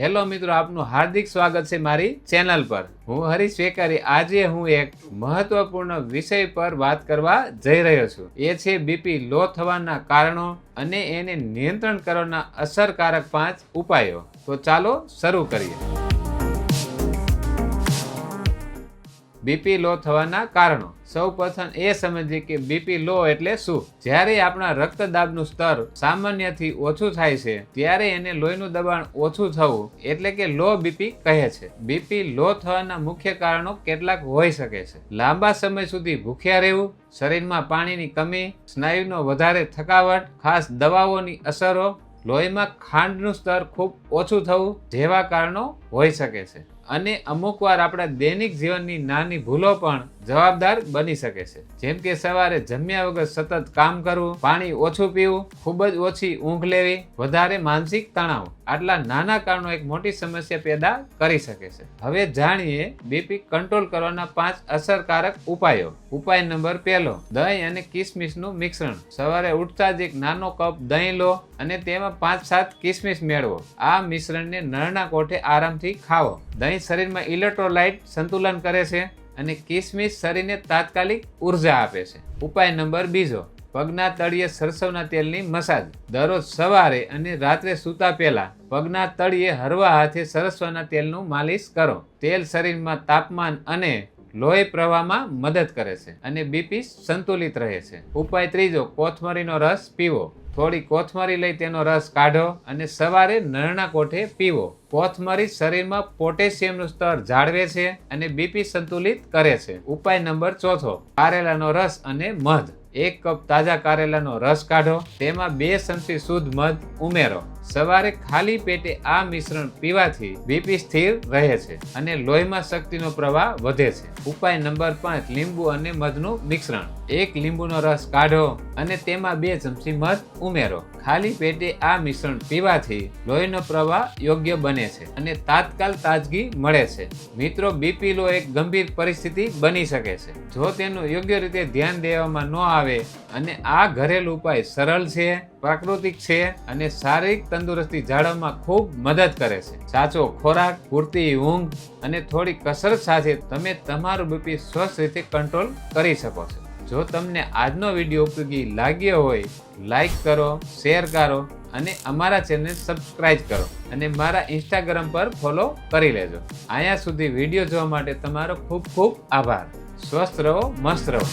Hello મિત્રો, આપનું હાર્દિક સ્વાગત છે મારી ચેનલ પર. હું હરીશ વેકારી, આજે હું એક મહત્વપૂર્ણ વિષય પર વાત કરવા જઈ રહ્યો છું. એ છે બીપી લો થવાના કારણો અને એને નિયંત્રણ કરવાના અસરકારક પાંચ ઉપાયો. તો ચાલો શરૂ કરીએ. બીપી લો થવાના કારણો. સૌ પ્રથમ એ સમજીએ કે બીપી લો એટલે શું? જ્યારે આપણા રક્તદાબનું સ્તર સામાન્યથી ઓછું થાય છે, ત્યારે એને લોહીનું દબાણ ઓછું થવું એટલે કે લો બીપી કહે છે. બીપી લો થવાના મુખ્ય કારણો કેટલાક હોઈ શકે છે. લાંબા સમય સુધી ભૂખ્યા રહેવું, શરીરમાં પાણીની કમી, સ્નાયુનો વધારે થકાવટ, ખાસ દવાઓની અસરો, લોહીમાં ખાંડનું સ્તર ખૂબ ઓછું થવું જેવા કારણો હોઈ શકે છે. અને અમુક વાર આપણા દૈનિક જીવનની નાની ભૂલો પણ જવાબદાર બની શકે છે. જેમ કે સવારે જમ્યા વગર સતત કામ કરવું, પાણી ઓછું પીવું, ખૂબ જ ઓછી ઊંઘ લેવી, વધારે માનસિક તણાવ. આટલા નાના કારણો એક મોટી સમસ્યા પેદા કરી શકે છે. હવે જાણીએ બીપી કંટ્રોલ કરવાના પાંચ અસરકારક ઉપાયો. ઉપાય નંબર પહેલો, દહીં અને કિસમિસનું મિશ્રણ. સવારે ઉઠતા જ એક નાનો કપ દહીં લો અને તેમાં પાંચ સાત કિસમિસ મેળવો. આ મિશ્રણને નળના કોઠે આરામથી ખાવો. દહીં શરીરમાં ઇલેક્ટ્રોલાઇટ સંતુલન કરે છે અને કિસમિસ શરીરને તાત્કાલિક ઊર્જા આપે છે. ઉપાય નંબર બીજો પગના તળિયે સરસવના તેલની મસાજ. દરરોજ સવારે અને રાત્રે સૂતા પહેલા પગના તળિયે હરવા હાથે સરસવના તેલનું માલિશ કરો. તેલ શરીરમાં તાપમાન અને લોહી પ્રવાહમાં મદદ કરે છે અને બીપી સંતુલિત રહે છે. ઉપાય ત્રીજો, કોથમરીનો રસ પીવો. થોડી કોથમરી લઈ તેનો રસ કાઢો અને સવારે નળના કોઠે પીવો. કોથમરી શરીરમાં પોટેશિયમનું સ્તર જાળવે છે અને બીપી સંતુલિત કરે છે. ઉપાય નંબર ચોથો, કારેલાનો રસ અને મધ. એક કપ તાજા કારેલાનો રસ કાઢો. તેમાં બે ચમચી શુદ્ધ મધ ઉમેરો. સવારે ખાલી પેટે આ મિશ્રણ પીવાથી બીપી સ્થિર રહે છે અને લોહીમાં શક્તિનો પ્રવાહ વધે છે. ઉપાય નંબર પાંચ, લીંબુ અને મધનું મિશ્રણ. એક લીંબુનો રસ કાઢો અને તેમાં બે ચમચી મધ ઉમેરો. ખાલી પેટે આ મિશ્રણ પીવાથી લોહીનો પ્રવાહ યોગ્ય બને છે અને તાત્કાલ તાજગી મળે છે. મિત્રો બીપી લો એક ગંભીર પરિસ્થિતિ બની શકે છે. જો તેનું યોગ્ય રીતે ધ્યાન દેવામાં ન આવે અને આ ઘરેલું ઉપાય સરળ છે, પ્રાકૃતિક છે અને શારીરિક તંદુરસ્તી જાળવવામાં ખૂબ મદદ કરે છે. સાચો ખોરાક, પૂરતી ઊંઘ અને થોડી કસરત સાથે તમે તમારું બીપી સ્વસ્થ રીતે કંટ્રોલ કરી શકો છો. જો તમને આજનો વીડિયો ઉપયોગી લાગ્યો હોય, લાઈક કરો, શેર કરો અને અમારા ચેનલ સબસ્ક્રાઇબ કરો અને મારા ઇન્સ્ટાગ્રામ પર ફોલો કરી લેજો. અહીંયા સુધી વીડિયો જોવા માટે તમારો ખૂબ ખૂબ આભાર. સ્વસ્થ રહો, મસ્ત રહો.